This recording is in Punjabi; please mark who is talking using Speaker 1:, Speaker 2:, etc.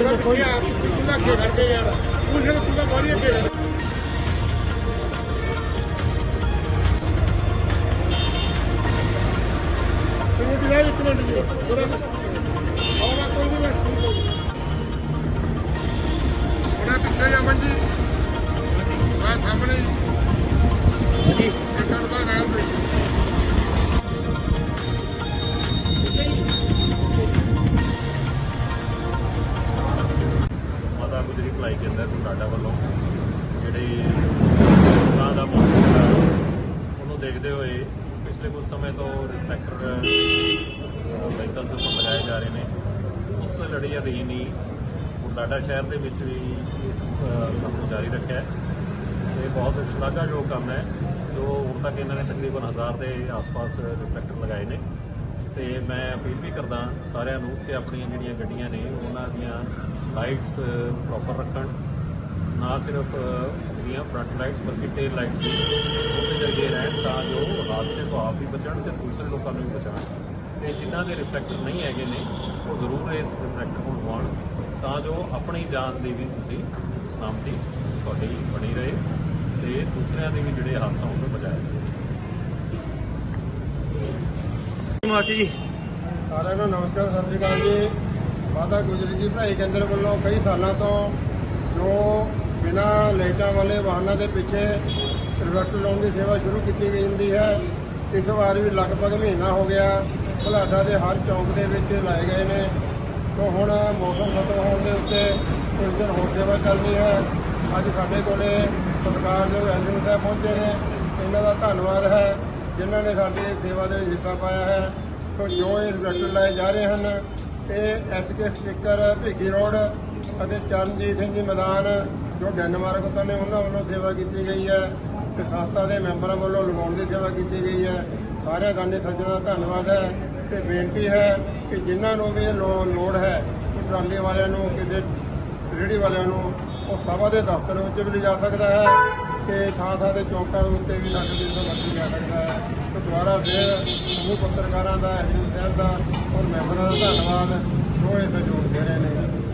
Speaker 1: ਕੋਈ ਪੂਰਾ ਖੇਡ ਯਾਰ ਉਹ ਜਿਹੜਾ ਪੂਰਾ ਬਾਰੀ ਖੇਡ ਤੂੰ ਇੱਕ ਮਿੰਟ ਜੀ ਥੋੜਾ ਆਉਣਾ ਕੋਈ ਨਹੀਂ ਬਸ ਪਿੱਛੇ ਜਾ ਮੰਜੀ। ਆ ਸਾਹਮਣੇ ਜੀ
Speaker 2: ਤੁਹਾਡਾ ਵੱਲੋਂ ਜਿਹੜੀ ਉਹਨਾਂ ਦਾ ਮੌਸਮ ਹੈ ਉਹਨੂੰ ਦੇਖਦੇ ਹੋਏ ਪਿਛਲੇ ਕੁਝ ਸਮੇਂ ਤੋਂ ਰਿਫਲੈਕਟਰ ਵਹੀਕਲ ਦੇ ਉੱਪਰ ਲਗਾਏ ਜਾ ਰਹੇ ਨੇ, ਉਸ ਲੜੀ ਅਧੀਨ ਹੀ ਬੁਢਲਾਡਾ ਸ਼ਹਿਰ ਦੇ ਵਿੱਚ ਵੀ ਇਸ ਕੰਮ ਨੂੰ ਜਾਰੀ ਰੱਖਿਆ ਹੈ। ਬਹੁਤ ਸ਼ਲਾਘਾਯੋਗ ਕੰਮ ਹੈ, ਜੋ ਹੁਣ ਤੱਕ ਇਹਨਾਂ ਨੇ ਤਕਰੀਬਨ 1000 ਦੇ ਆਸ-ਪਾਸ ਰਿਫਲੈਕਟਰ ਲਗਾਏ ਨੇ। ਤੇ ਮੈਂ ਅਪੀਲ ਵੀ ਕਰਦਾ ਸਾਰਿਆਂ ਨੂੰ ਕਿ ਆਪਣੀਆਂ ਜਿਹੜੀਆਂ ਗੱਡੀਆਂ ਨੇ, ਉਹਨਾਂ ਦੀਆਂ ਲਾਈਟਸ ਪ੍ਰੋਪਰ ਰੱਖਣ। ਨਾ ਸਿਰਫ ਜਿਹੜੀਆਂ ਫਰੰਟ ਲਾਈਟਸ ਬਲਕਿ ਟੇਲ ਲਾਈਟਸ ਵੀ। ਉਹਦੇ ਜਰੀਏ ਰਹਿਣ ਤਾਂ ਜੋ ਹਾਦਸੇ ਤੋਂ ਆਪ ਵੀ ਬਚਣ ਤੇ ਦੂਸਰੇ ਲੋਕਾਂ ਨੂੰ ਵੀ ਬਚਾਉਣ। ਤੇ ਜਿਨ੍ਹਾਂ ਦੇ ਰਿਫਲੈਕਟਰ ਨਹੀਂ ਹੈਗੇ ਨੇ ਉਹ ਜ਼ਰੂਰ ਇਸ ਰਿਫਲੈਕਟਰ ਨੂੰ ਲਵਾਉਣ ਤਾਂ ਜੋ ਆਪਣੀ ਜਾਨ ਦੀ ਵੀ ਤੁਸੀਂ ਸਲਾਮਤੀ ਤੁਹਾਡੀ ਬਣੀ ਰਹੇ ਤੇ ਦੂਸਰਿਆਂ ਦੇ ਵੀ ਜਿਹੜੇ ਹਾਦਸਾ ਹੋਣ ਤੋਂ ਬਚਾਇਆ ਜਾਵੇ
Speaker 3: ਮਾਸਟਰ ਜੀ।
Speaker 1: ਸਾਰਿਆਂ ਨੂੰ ਨਮਸਕਾਰ ਸਤਿ ਸ਼੍ਰੀ ਅਕਾਲ ਜੀ। ਮਾਤਾ ਗੁਜਰੀ ਜੀ ਭਾਈ ਕੇਂਦਰ ਵੱਲੋਂ ਕਈ ਸਾਲਾਂ ਤੋਂ ਜੋ ਬਿਨਾ ਲਾਈਟਾਂ ਵਾਲੇ ਵਾਹਨਾਂ ਦੇ ਪਿੱਛੇ ਰਿਵਰਟ ਲਾਉਣ ਦੀ ਸੇਵਾ ਸ਼ੁਰੂ ਕੀਤੀ ਗਈ ਹੁੰਦੀ ਹੈ। ਇਸ ਵਾਰ ਵੀ ਲਗਭਗ ਮਹੀਨਾ ਹੋ ਗਿਆ ਭਲਾਡਾ ਦੇ ਹਰ ਚੌਂਕ ਦੇ ਵਿੱਚ ਲਾਏ ਗਏ ਨੇ। ਸੋ ਹੁਣ ਮੌਸਮ ਖਤਮ ਹੋਣ ਦੇ ਉੱਤੇ ਕੁਝ ਦਿਨ ਹੋਰ ਸੇਵਾ ਚੱਲਦੀ ਹੈ। ਅੱਜ ਸਾਡੇ ਕੋਲੇ ਸਤਿਕਾਰਯੋਗ ਐਲਜੀ ਸਾਹਿਬ ਪਹੁੰਚੇ ਨੇ। ਇਹਨਾਂ ਦਾ ਧੰਨਵਾਦ ਹੈ, ਜਿਨ੍ਹਾਂ ਨੇ ਸਾਡੀ ਸੇਵਾ ਦੇ ਵਿੱਚ ਹਿੱਸਾ ਪਾਇਆ ਹੈ। ਸੋ ਜੋ ਇਹ ਰਿਫਲੈਕਟਰ ਲਾਏ ਜਾ ਰਹੇ ਹਨ, ਇਹ ਐਸਕੇ ਸਟicker ਭਿੱਖੀ ਰੋਡ ਅਤੇ ਚਰਨਜੀਤ ਸਿੰਘ ਜੀ ਮੈਦਾਨ, ਜੋ ਡੈਨਮਾਰਕ ਤੋਂ ਨੇ, ਉਹਨਾਂ ਵੱਲੋਂ ਸੇਵਾ ਕੀਤੀ ਗਈ ਹੈ ਤੇ ਸੰਸਥਾ ਦੇ ਮੈਂਬਰਾਂ ਵੱਲੋਂ ਲਗਾਉਣ ਦੀ ਸੇਵਾ ਕੀਤੀ ਗਈ ਹੈ। ਸਾਰਿਆਂ ਦਾਨੀ ਸੱਜਣਾਂ ਦਾ ਧੰਨਵਾਦ ਹੈ ਤੇ ਬੇਨਤੀ ਹੈ ਕਿ ਜਿਨ੍ਹਾਂ ਨੂੰ ਵੀ ਲੋ- ਲੋੜ ਹੈ ਟਰਾਲੀ ਵਾਲਿਆਂ ਨੂੰ, ਕਿਸੇ ਰੇਹੜੀ ਵਾਲਿਆਂ ਨੂੰ, ਉਹ ਸਭਾ ਦੇ ਦਫ਼ਤਰ ਵਿੱਚ ਵੀ ਲਿਜਾ ਸਕਦਾ ਹੈ ਤੇ ਥਾਂ ਥਾਂ ਦੇ ਚੌਕਾਂ ਉੱਤੇ ਵੀ ਸਾਡੇ ਦਿਨ ਤੋਂ ਵਰਤੀ ਜਾ ਸਕਦਾ ਹੈ। ਤੇ ਦੁਬਾਰਾ ਫਿਰ ਸਮੂਹ ਪੱਤਰਕਾਰਾਂ ਦਾ ਹਜੂਰ ਸਾਹਿਬ ਦਾ, ਔਰ ਮੈਂਬਰਾਂ ਦਾ ਧੰਨਵਾਦ ਜੋ ਇਹ ਸਹਿਯੋਗ ਦੇ ਰਹੇ ਨੇ।